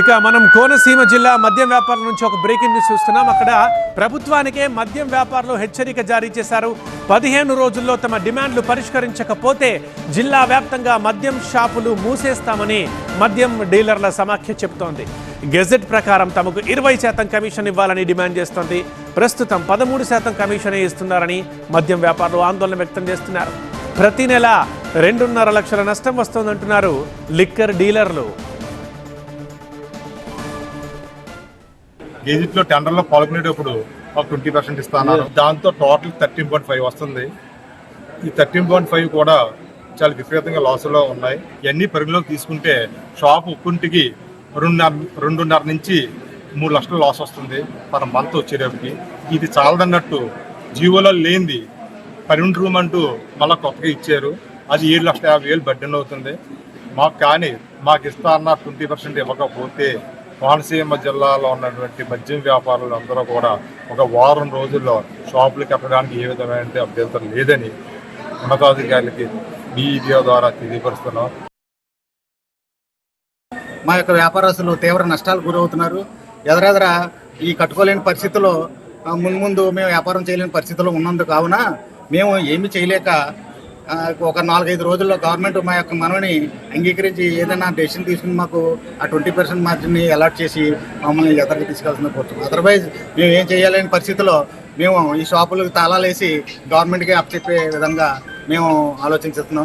ఇక మనం కోనసీమ జిల్లా మద్యం వ్యాపారుల నుంచి ఒక బ్రేకింగ్ న్యూస్ చూస్తున్నాం. అక్కడ ప్రభుత్వానికే మద్యం వ్యాపారులు హెచ్చరిక జారీ చేశారు. పదిహేను రోజుల్లో తమ డిమాండ్లు పరిష్కరించకపోతే జిల్లా వ్యాప్తంగా మద్యం షాపులు మూసేస్తామని మద్యం డీలర్ల సమాఖ్య చెబుతోంది. గెజెట్ ప్రకారం తమకు ఇరవై శాతం కమిషన్ ఇవ్వాలని డిమాండ్ చేస్తోంది. ప్రస్తుతం పదమూడు శాతం కమిషనే ఇస్తున్నారని మద్యం వ్యాపారులు ఆందోళన వ్యక్తం చేస్తున్నారు. ప్రతి నెల రెండున్నర లక్షల నష్టం వస్తోందంటున్నారు లిక్కర్ డీలర్లు. గెజిట్లో టెండర్లో పాల్గొనేటప్పుడు ఒక ట్వంటీ పర్సెంట్ ఇస్తాను దాంతో టోటల్ థర్టీన్ పాయింట్ ఫైవ్ వస్తుంది. ఈ థర్టీన్ పాయింట్ ఫైవ్ కూడా చాలా విపరీతంగా లాసులో ఉన్నాయి. ఇవన్నీ పరిగణలోకి తీసుకుంటే షాప్ ఒక్కుంటికి రెండు రెండున్నర నుంచి మూడు లక్షల లాస్ వస్తుంది పర్ మంత్ వచ్చేటప్పటికి. ఇది చాలదన్నట్టు జీవోలో లేనిది పన్నెండు రూమ్ అంటూ మళ్ళీ కొత్తగా ఇచ్చారు. అది ఏడు లక్షల యాభై వేలు బడ్డెన్ అవుతుంది. మాకు కానీ మాకు ఇస్తా అన్న ట్వంటీ పర్సెంట్ ఇవ్వకపోతే కోనసీమ జిల్లాలో ఉన్నటువంటి మద్యం వ్యాపారులు అందరూ కూడా ఒక వారం రోజుల్లో షాపులు కట్టడానికి ఏ విధమైన అభ్యంతరం లేదని ఉన్నతాధికారులకి మీడియా ద్వారా తెలియపరుస్తున్నాం. మా యొక్క వ్యాపారస్తులు తీవ్ర నష్టాలు గురవుతున్నారు. ఎదరెదర ఈ కట్టుకోలేని పరిస్థితుల్లో ముందు ముందు మేము వ్యాపారం చేయలేని పరిస్థితిలో ఉన్నందుకు కావున మేము ఏమి చేయలేక ఒక నాలుగైదు రోజుల్లో గవర్నమెంట్ మా యొక్క మనవిని అంగీకరించి ఏదైనా డెసిషన్ తీసుకుని మాకు ఆ ట్వంటీ పర్సెంట్ మార్జిన్ని అలాట్ చేసి మమ్మల్ని ఎదరికి తీసుకెళ్తున్న కోరుతున్నాం. అదర్వైజ్ మేము ఏం చేయలేని పరిస్థితిలో మేము ఈ షాపులకు తాళాలు వేసి గవర్నమెంట్కి అప్పచెప్పే విధంగా మేము ఆలోచించుతున్నాము